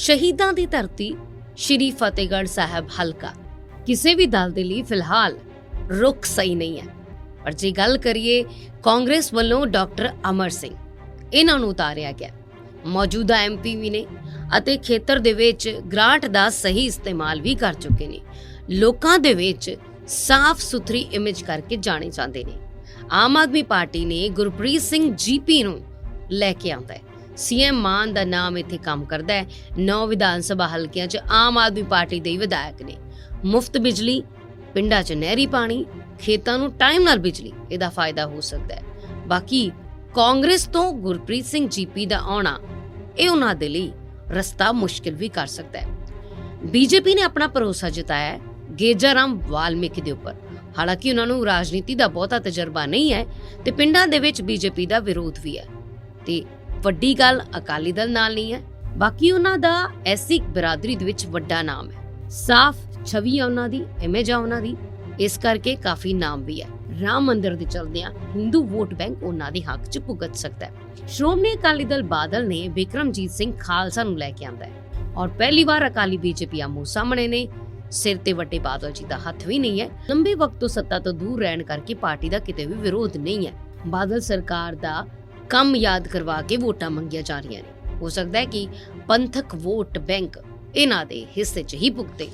ਸ਼ਹੀਦਾਂ ਦੀ ਧਰਤੀ ਸ਼੍ਰੀ ਫਤਿਹਗੜ੍ਹ ਸਾਹਿਬ ਹਲਕਾ। ਕਿਸੇ ਵੀ ਦਲ ਦੇ ਲਈ ਫਿਲਹਾਲ ਰੁਖ ਸਹੀ ਨਹੀਂ ਹੈ। ਪਰ ਜੇ ਗੱਲ ਕਰੀਏ ਕਾਂਗਰਸ ਵੱਲੋਂ ਡਾਕਟਰ ਅਮਰ ਸਿੰਘ, ਇਹਨਾਂ ਨੂੰ ਉਤਾਰਿਆ ਗਿਆ। ਮੌਜੂਦਾ ਐਮਪੀ ਵੀ ਨੇ ਅਤੇ ਖੇਤਰ ਦੇ ਵਿੱਚ ਗ੍ਰਾਂਟ ਦਾ ਸਹੀ ਇਸਤੇਮਾਲ ਵੀ ਕਰ ਚੁੱਕੇ ਨੇ। ਲੋਕਾਂ ਦੇ ਵਿੱਚ ਸਾਫ਼ ਸੁਥਰੀ ਇਮੇਜ ਕਰਕੇ ਜਾਣੇ ਜਾਂਦੇ ਨੇ। ਆਮ ਆਦਮੀ ਪਾਰਟੀ ਨੇ ਗੁਰਪ੍ਰੀਤ ਸਿੰਘ ਜੀਪੀ ਨੂੰ ਲੈ ਕੇ ਆਉਂਦਾ ਹੈ। ਸੀਐਮ ਮਾਨ ਦਾ ਨਾਮ ਇੱਥੇ ਕੰਮ ਕਰਦਾ ਹੈ। ਨੌ ਵਿਧਾਨ ਸਭਾ ਹਲਕਿਆਂ 'ਚ ਆਮ ਆਦਮੀ ਪਾਰਟੀ ਦੇ ਹੀ ਵਿਧਾਇਕ ਨੇ। ਮੁਫਤ ਬਿਜਲੀ, ਪਿੰਡਾਂ 'ਚ ਨਹਿਰੀ ਪਾਣੀ, ਖੇਤਾਂ ਨੂੰ ਟਾਈਮ ਨਾਲ ਬਿਜਲੀ, ਇਹਦਾ ਫਾਇਦਾ ਹੋ ਸਕਦਾ ਹੈ। ਬਾਕੀ ਕਾਂਗਰਸ ਤੋਂ ਗੁਰਪ੍ਰੀਤ ਸਿੰਘ ਜੀਪੀ ਦਾ ਆਉਣਾ, ਇਹ ਉਹਨਾਂ ਦੇ ਲਈ ਰਸਤਾ ਮੁਸ਼ਕਿਲ ਵੀ ਕਰ ਸਕਦਾ ਹੈ। ਬੀਜੇਪੀ ਨੇ ਆਪਣਾ ਭਰੋਸਾ ਜਤਾਇਆ ਹੈ ਗੇਜਾਰਾਮ ਵਾਲਮੀਕੀ ਦੇ ਉੱਪਰ। ਹਾਲਾਂਕਿ ਉਹਨਾਂ ਨੂੰ ਰਾਜਨੀਤੀ ਦਾ ਬਹੁਤਾ ਤਜਰਬਾ ਨਹੀਂ ਹੈ ਤੇ ਪਿੰਡਾਂ ਦੇ ਵਿੱਚ ਬੀਜੇਪੀ ਦਾ ਵਿਰੋਧ ਵੀ ਹੈ। ਤੇ ਵੱਡੀ ਗੱਲ ਅਕਾਲੀ ਦਲ ਨਾਲ ਨਹੀਂ ਹੈ। ਬਾਕੀ ਉਹਨਾਂ ਦਾ ਐਸੀ ਬਰਾਦਰੀ ਦੇ ਵਿੱਚ ਵੱਡਾ ਨਾਮ ਹੈ। ਸਾਫ਼ ਛਵੀ ਆ ਉਹਨਾਂ ਦੀ ਇਮੇਜ ਆ ਉਹਨਾਂ ਦੀ। ਇਸ ਕਰਕੇ ਕਾਫੀ ਨਾਮ ਵੀ ਹੈ। ਰਾਮ ਮੰਦਿਰ ਦੇ ਚਲਦਿਆਂ ਹਿੰਦੂ ਵੋਟ ਬੈਂਕ ਉਹਨਾਂ ਦੇ ਹੱਕ 'ਚ ਭੁਗਤ ਸਕਦਾ ਹੈ। ਸ਼੍ਰੋਮਣੀ ਅਕਾਲੀ ਦਲ ਬਾਦਲ ਨੇ ਵਿਕਰਮਜੀਤ ਸਿੰਘ ਖਾਲਸਾ ਨੂੰ ਲੈ ਕੇ ਆਂਦਾ ਹੈ ਔਰ ਪਹਿਲੀ ਵਾਰ ਅਕਾਲੀ ਬੀਜੇਪੀ ਆਮੋ ਸਾਹਮਣੇ ਨੇ। ਸਿਰ ਤੇ ਵੱਡੇ ਬਾਦਲ ਜੀ ਦਾ ਹੱਥ ਵੀ ਨਹੀਂ ਹੈ। ਲੰਬੇ ਵਕਤ ਤੋਂ ਸੱਤਾ ਤੋਂ ਦੂਰ ਰਹਿਣ ਕਰਕੇ ਪਾਰਟੀ ਦਾ ਕਿਤੇ ਵੀ ਵਿਰੋਧ ਨਹੀਂ ਹੈ। ਬਾਦਲ ਸਰਕਾਰ ਦਾ ਕੰਮ ਯਾਦ ਕਰਵਾ ਕੇ ਵੋਟਾਂ ਮੰਗੀਆਂ ਜਾ ਰਹੀਆਂ ਨੇ। ਹੋ ਸਕਦਾ ਹੈ ਕਿ ਪੰਥਕ ਵੋਟ ਬੈਂਕ ਇਹਨਾਂ ਦੇ ਹਿੱਸੇ 'ਚ ਹੀ ਭੁਗਤੇ।